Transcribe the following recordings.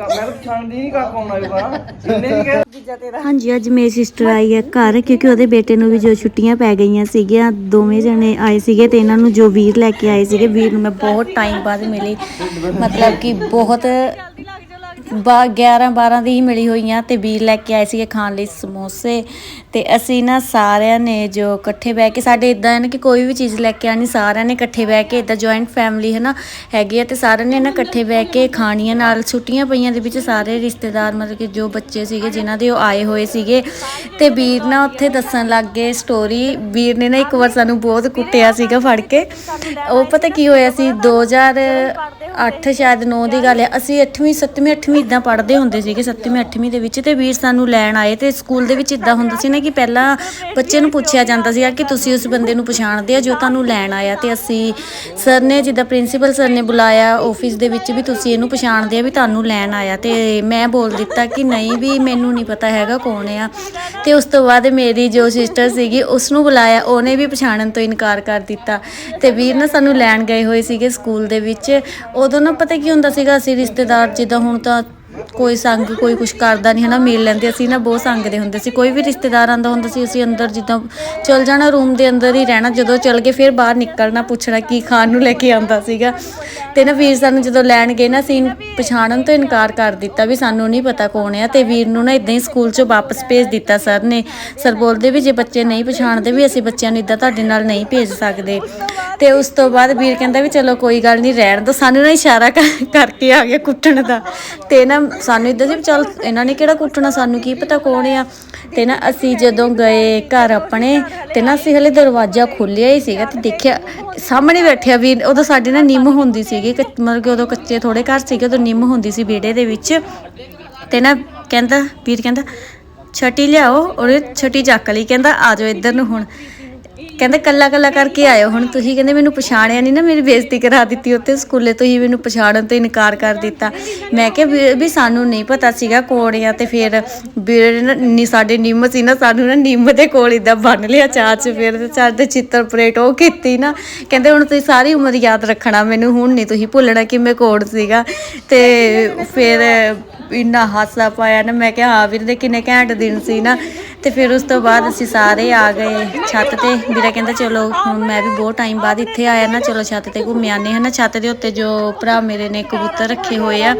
ਮੈਂ ਤਾਂ ਪਛਾਣਦੀ ਨਹੀਂ ਕਾ ਕੌਣ ਆਏਗਾ ਜਿੰਨੇ ਵੀ ਕਹੇ ਹਾਂਜੀ, ਅੱਜ ਮੇਰੀ ਸਿਸਟਰ ਆਈ ਹੈ ਘਰ, ਕਿਉਂਕਿ ਉਹਦੇ ਬੇਟੇ ਨੂੰ ਵੀ ਜੋ ਛੁੱਟੀਆਂ ਪੈ ਗਈਆਂ ਸੀਗੀਆਂ, ਦੋਵੇਂ ਜਣੇ ਆਏ ਸੀਗੇ ਤੇ ਇਹਨਾਂ ਨੂੰ ਜੋ ਵੀਰ ਲੈ ਕੇ ਆਏ ਸੀਗੇ, ਵੀਰ ਨੂੰ ਮੈਂ ਬਹੁਤ ਟਾਈਮ ਬਾਅਦ ਮਿਲੀ। ਮਤਲਬ ਕਿ ਬਹੁਤ ਬਾ 11 12 ਦੀ ਹੀ ਮਿਲੀ ਹੋਈਆਂ ਤੇ ਵੀਰ ਲੈ ਕੇ ਆਏ ਸੀਗੇ ਖਾਣ ਲਈ ਸਮੋਸੇ। ਤੇ ਅਸੀਂ ਨਾ ਸਾਰਿਆਂ ਨੇ ਜੋ ਇਕੱਠੇ ਬਹਿ ਕੇ, ਸਾਡੇ ਇਦਾਂ ਹੈ ਨਾ ਕਿ ਕੋਈ ਵੀ ਚੀਜ਼ ਲੈ ਕੇ ਆਣੀ ਸਾਰਿਆਂ ਨੇ ਇਕੱਠੇ ਬਹਿ ਕੇ ਇਦਾਂ ਜੁਆਇੰਟ ਫੈਮਿਲੀ ਹੈ ਨਾ ਹੈਗੀ ਆ ਤੇ ਸਾਰਿਆਂ ਨੇ ਨਾ ਇਕੱਠੇ ਬਹਿ ਕੇ ਖਾਣੀਆਂ ਨਾਲ ਛੁੱਟੀਆਂ ਪਈਆਂ ਦੇ ਵਿੱਚ ਸਾਰੇ ਰਿਸ਼ਤੇਦਾਰ ਮਤਲਬ ਕਿ ਜੋ ਬੱਚੇ ਸੀਗੇ ਜਿਨ੍ਹਾਂ ਦੇ ਉਹ ਆਏ ਹੋਏ ਸੀਗੇ। ਤੇ ਵੀਰ ਨਾ ਉੱਥੇ ਦੱਸਣ ਲੱਗ ਗਏ ਸਟੋਰੀ ਵੀਰ ਨੇ ਨਾ ਇੱਕ ਵਾਰ ਸਾਨੂੰ ਬਹੁਤ ਕੁੱਟਿਆ ਸੀਗਾ ਫੜ ਕੇ। ਉਹ ਪਤਾ ਕੀ ਹੋਇਆ ਸੀ 2008 ਸ਼ਾਇਦ 9 ਦੀ ਗੱਲ ਹੈ। ਅਸੀਂ 8ਵੀਂ 7ਵੀਂ 8ਵੀਂ ਇਦਾਂ ਪੜ੍ਹਦੇ ਹੁੰਦੇ ਸੀਗੇ 7ਵੀਂ 8ਵੀਂ ਦੇ ਵਿੱਚ ਤੇ ਵੀਰ ਸਾਨੂੰ ਲੈਣ ਆਏ ਤੇ ਸਕੂਲ ਦੇ ਵਿੱਚ ਇਦਾਂ ਹੁੰਦਾ ਸੀ ਨਾ ਕਿ ਪਹਿਲਾਂ ਬੱਚੇ ਨੂੰ ਪੁੱਛਿਆ ਜਾਂਦਾ ਸੀਗਾ ਕਿ ਤੁਸੀਂ ਉਸ ਬੰਦੇ ਨੂੰ ਪਛਾਣਦੇ ਆ ਜੋ ਤੁਹਾਨੂੰ ਲੈਣ ਆਇਆ ਤੇ ਅਸੀਂ ਸਰ ਨੇ ਜਿੱਦਾਂ ਪ੍ਰਿੰਸੀਪਲ ਸਰ ਨੇ ਬੁਲਾਇਆ ਆਫਿਸ ਦੇ ਵਿੱਚ ਵੀ ਤੁਸੀਂ ਇਹਨੂੰ ਪਛਾਣਦੇ ਆ ਵੀ ਤੁਹਾਨੂੰ ਲੈਣ ਆਇਆ ਤੇ ਮੈਂ ਬੋਲ ਦਿੱਤਾ ਕਿ ਨਹੀਂ ਵੀ ਮੈਨੂੰ ਨਹੀਂ ਪਤਾ ਹੈਗਾ ਕੌਣ ਆ। ਤੇ ਉਸ ਤੋਂ ਬਾਅਦ ਮੇਰੀ ਜੋ ਸਿਸਟਰ ਸੀਗੀ ਉਸ ਨੂੰ ਬੁਲਾਇਆ ਉਹਨੇ ਵੀ ਪਛਾਣਨ ਤੋਂ ਇਨਕਾਰ ਕਰ ਦਿੱਤਾ। ਤੇ ਵੀਰ ਨਾ ਸਾਨੂੰ ਲੈਣ ਗਏ ਹੋਏ ਸੀਗੇ ਸਕੂਲ ਦੇ ਵਿੱਚ। ਉਦੋਂ ਨਾ ਪਤਾ ਕੀ ਹੁੰਦਾ ਸੀਗਾ ਅਸੀਂ ਰਿਸ਼ਤੇਦਾਰ ਜਿੱਦਾਂ ਹੁਣ ਤਾਂ ਕੋਈ ਸੰਗ, ਕੋਈ ਕੁਝ ਕਰਦਾ ਨਹੀਂ ਹਨਾ, ਮਿਲ ਲੈਂਦੇ। ਅਸੀਂ ਨਾ ਬਹੁਤ ਸੰਗਦੇ ਹੁੰਦੇ ਸੀ। ਕੋਈ ਵੀ ਰਿਸ਼ਤੇਦਾਰ ਆਂਦਾ ਹੁੰਦਾ ਸੀ, ਅਸੀਂ ਅੰਦਰ ਜਿੱਦਾਂ ਚਲ ਜਾਣਾ ਰੂਮ ਦੇ ਅੰਦਰ ਹੀ ਰਹਿਣਾ। ਜਦੋਂ ਚਲ ਗਏ, ਫਿਰ ਬਾਹਰ ਨਿਕਲਣਾ, ਪੁੱਛਣਾ ਕੀ ਖਾਣ ਨੂੰ ਲੈ ਕੇ ਆਂਦਾ ਸੀਗਾ। ਤੇ ਨਾ ਵੀਰ ਸਾਨੂੰ ਜਦੋਂ ਲੈਣ ਗਏ ਨਾ, ਅਸੀਂ ਪਛਾਣਨ ਤੋਂ ਇਨਕਾਰ ਕਰ ਦਿੱਤਾ ਵੀ ਸਾਨੂੰ ਨਹੀਂ ਪਤਾ ਕੌਣ ਆ। ਤੇ ਵੀਰ ਨੂੰ ਨਾ ਇਦਾਂ ਹੀ ਸਕੂਲ ਚੋਂ ਵਾਪਸ ਭੇਜ ਦਿੱਤਾ ਸਰ ਨੇ। ਸਰ ਬੋਲਦੇ ਵੀ ਜੇ ਬੱਚੇ ਨਹੀਂ ਪਛਾਣਦੇ ਵੀ ਅਸੀਂ ਬੱਚਿਆਂ ਨੂੰ ਇਦਾਂ ਤੁਹਾਡੇ ਨਾਲ ਨਹੀਂ ਭੇਜ ਸਕਦੇ। ਤੇ ਉਸ ਤੋਂ ਬਾਅਦ ਵੀਰ ਕਹਿੰਦਾ ਵੀ ਚਲੋ ਕੋਈ ਗੱਲ ਨਹੀਂ, ਰਹਿਣ ਦੋ। ਸਾਨੂੰ ਨਾ ਇਸ਼ਾਰਾ ਕਰ- ਕਰਕੇ ਆ ਗਿਆ ਕੁੱਟਣ ਦਾ। ਤੇ ਨਾ ਸਾਨੂੰ ਇਦਾਂ ਸੀ ਵੀ ਚੱਲ ਇਹਨਾਂ ਨੇ ਕਿਹੜਾ ਕੁੱਟਣਾ, ਸਾਨੂੰ ਕੀ ਪਤਾ ਕੌਣ ਆ। ਤੇ ਨਾ ਅਸੀਂ ਜਦੋਂ ਗਏ ਘਰ ਆਪਣੇ, ਤੇ ਨਾ ਅਸੀਂ ਹਲੇ ਦਰਵਾਜ਼ਾ ਖੋਲਿਆ ਹੀ ਸੀਗਾ ਤੇ ਦੇਖਿਆ ਸਾਹਮਣੇ ਬੈਠਿਆ ਵੀ ਉਦੋਂ ਸਾਡੇ ਨਾਲ ਨਿੰਮ ਹੁੰਦੀ ਸੀਗੀ, ਕੱਚ- ਮਤਲਬ ਕਿ ਉਦੋਂ ਕੱਚੇ ਥੋੜੇ ਘਰ ਸੀਗੇ, ਉਦੋਂ ਨਿੰਮ ਹੁੰਦੀ ਸੀ ਵਿਹੜੇ ਦੇ ਵਿੱਚ। ਤੇ ਨਾ ਕਹਿੰਦਾ, ਵੀਰ ਕਹਿੰਦਾ, ਛਟੀ ਲਿਆਓ, ਉਹਨੇ ਛਟੀ ਚੱਕ ਲਈ, ਕਹਿੰਦਾ, ਆ ਜਾਓ ਇੱਧਰ ਨੂੰ ਹੁਣ। ਕਹਿੰਦਾ ਕੱਲਾ ਕੱਲਾ ਕਰਕੇ ਆਇਓ। ਹੁਣ ਤੁਸੀਂ ਕਹਿੰਦੇ ਮੈਨੂੰ ਪਛਾਣਿਆ ਨਹੀਂ ਨਾ ਮੇਰੀ ਬੇਇੱਜ਼ਤੀ ਕਰਾ ਦਿੱਤੀ ਉੱਥੇ ਸਕੂਲੇ ਤੋਂ ਹੀ ਮੈਨੂੰ ਪਛਾਣਨ ਤੋਂ ਇਨਕਾਰ ਕਰ ਦਿੱਤਾ। ਮੈਂ ਕਿਹਾ ਵੀ- ਵੀ ਸਾਨੂੰ ਨਹੀਂ ਪਤਾ ਸੀਗਾ ਕੌਣ ਆ ਤੇ ਫਿਰ ਵੀਰ ਨਾ ਨੀ ਸਾਡੇ ਨਿੰਮ ਸੀ ਨਾ ਸਾਨੂੰ ਨਾ ਨਿੰਮ ਦੇ ਕੋਲ ਇਦਾਂ ਬੰਨ ਲਿਆ ਚਾਰ ਚ ਫਿਰ ਤੇ ਚਾਰ ਦੇ ਚਿੱਤਰ ਪਰੇਟ ਉਹ ਕੀਤੀ ਨਾ। ਕਹਿੰਦੇ ਹੁਣ ਤੁਸੀਂ ਸਾਰੀ ਉਮਰ ਯਾਦ ਰੱਖਣਾ ਮੈਨੂੰ ਹੁਣ ਨਹੀਂ ਤੁਸੀਂ ਭੁੱਲਣਾ ਕਿ ਮੈਂ ਕੌਣ ਸੀਗਾ। ਤੇ ਫਿਰ ਇੰਨਾ ਹਾਸਾ ਪਾਇਆ ਨਾ ਮੈਂ ਕਿਹਾ ਹਾਂ ਵੀਰ ਦੇ ਕਿੰਨੇ ਘੈਂਟ ਦਿਨ ਸੀ ਨਾ। ਤੇ ਫਿਰ ਉਸ ਤੋਂ ਬਾਅਦ ਅਸੀਂ ਸਾਰੇ ਆ ਗਏ ਛੱਤ ਤੇ। ਵੀਰਾ ਕਹਿੰਦਾ, ਚਲੋ, ਹੁਣ ਮੈਂ ਵੀ ਬਹੁਤ ਟਾਈਮ ਬਾਅਦ ਇੱਥੇ ਆਇਆ ਨਾ, ਚਲੋ ਛੱਤ ਤੇ ਘੁੰਮ ਆਨੇ ਹਨਾ ਛੱਤ ਦੇ ਉੱਤੇ ਜੋ ਭਰਾ ਮੇਰੇ ਨੇ ਕਬੂਤਰ ਰੱਖੇ ਹੋਏ ਆ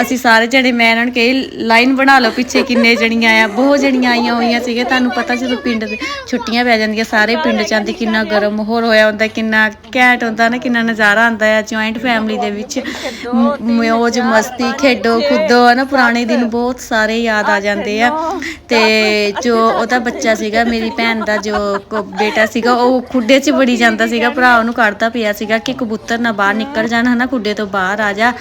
ਅਸੀਂ ਸਾਰੇ ਜਣੇ, ਮੈਂ ਇਹਨਾਂ ਨੂੰ ਕਹੀ ਲਾਈਨ ਬਣਾ ਲਓ ਪਿੱਛੇ ਕਿੰਨੇ ਜਣੀਆਂ ਆ। ਬਹੁਤ ਜਣੀਆਂ ਆਈਆਂ ਹੋਈਆਂ ਸੀਗੇ ਤੁਹਾਨੂੰ ਪਤਾ ਜਦੋਂ ਪਿੰਡ ਦੇ ਛੁੱਟੀਆਂ ਪੈ ਜਾਂਦੀਆਂ, ਸਾਰੇ ਪਿੰਡ ਚ ਆਂਦੀ ਕਿੰਨਾ ਗਰਮ ਮਾਹੌਲ ਹੋਇਆ ਹੁੰਦਾ, ਕਿੰਨਾ ਘੈਂਟ ਹੁੰਦਾ ਨਾ, ਕਿੰਨਾ ਨਜ਼ਾਰਾ ਆਉਂਦਾ ਆ ਜੁਆਇੰਟ ਫੈਮਿਲੀ ਦੇ ਵਿੱਚ। ਮੌਜ, ਮਸਤੀ, ਖੇਡੋ, ਕੁੱਦੋ ਨਾ ਪੁਰਾਣੇ ਦਿਨ ਬਹੁਤ ਸਾਰੇ ਯਾਦ ਆ ਜਾਂਦੇ ਆ। ਤੇ ਜੋ ਉਹਦਾ ਬੱਚਾ ਸੀਗਾ, ਮੇਰੀ ਭੈਣ ਦਾ ਜੋ ਬੇਟਾ ਸੀਗਾ, ਉਹ ਖੁੱਡੇ 'ਚ ਬੜੀ ਜਾਂਦਾ ਸੀਗਾ, ਭਰਾ ਉਹਨੂੰ ਕੱਢਦਾ ਪਿਆ ਸੀਗਾ ਕਿ ਕਬੂਤਰ ਨਾ ਬਾਹਰ ਨਿਕਲ ਜਾਣ, ਹਨਾ, ਖੁੱਡੇ ਤੋਂ ਬਾਹਰ ਆ ਜਾ।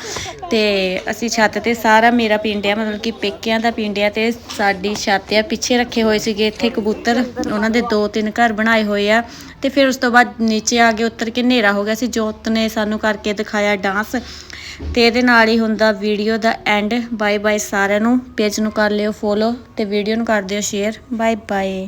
ਤੇ ਅਸੀਂ ਛੱਤ ਤੇ ਸਾਰਾ ਮੇਰਾ ਪਿੰਡ ਆ, ਮਤਲਬ ਕਿ ਪੇਕਿਆਂ ਦਾ ਪਿੰਡ ਆ ਤੇ ਸਾਡੀ ਛੱਤ ਆ, ਪਿੱਛੇ ਰੱਖੇ ਹੋਏ ਸੀਗੇ ਇੱਥੇ ਕਬੂਤਰ, ਉਹਨਾਂ ਦੇ ਦੋ ਤਿੰਨ ਘਰ ਬਣਾਏ ਹੋਏ ਆ ਤੇ ਫਿਰ ਉਸ ਤੋਂ ਬਾਅਦ ਨੀਚੇ ਆ ਕੇ ਉੱਤਰ ਕੇ ਹਨੇਰਾ ਹੋ ਗਿਆ ਸੀ, ਜੋਤ ਨੇ ਸਾਨੂੰ ਕਰਕੇ ਦਿਖਾਇਆ ਡਾਂਸ ਤੇ ਇਹਦੇ ਨਾਲ ਹੀ ਹੁੰਦਾ ਵੀਡੀਓ ਦਾ ਐਂਡ ਬਾਏ ਬਾਏ ਸਾਰਿਆਂ ਨੂੰ, ਪੇਜ ਨੂੰ ਕਰ ਲਿਓ ਫੋਲੋ ਤੇ ਵੀਡੀਓ ਨੂੰ ਕਰ ਦਿਓ ਸ਼ੇਅਰ ਬਾਏ ਬਾਏ